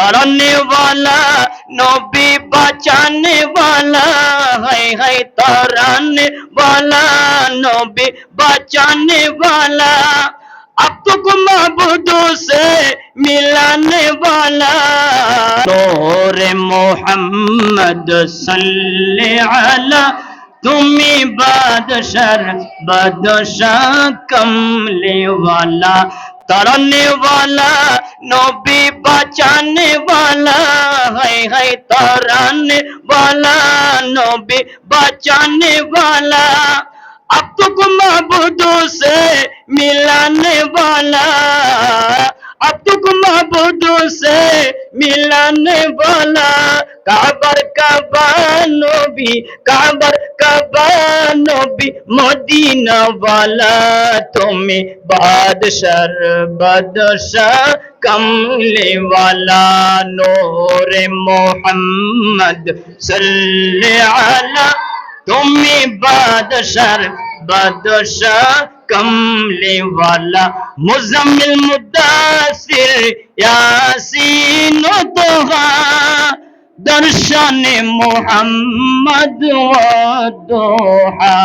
तरने वाला, नबी बचाने वाला है है तराने वाला, नबी बचाने वाला अब तक महबूदों से मिलाने वाला। नूर मोहम्मद सल्ले अला तुम्ही बादशाह बादशाह कमले वाला। तरने वाला, नबी बचाने वाला है है तरने वाला, नबी बचाने वाला। अब तो महबूदों সে মিলান বলা, কাবার কাবানবি কাবার কাবানবি মদিনাওয়ালা তুমি বাদশার বাদশা, কমলেওয়ালা নোরে মোহাম্মদ সাল্লে আলা। তুমি বাদশার বাদশা, কমলেওয়ালা, মুজাম্মিল মুদ্দা ইয়াসিন তোহা দর্শনে মোহাম্মদ দোহা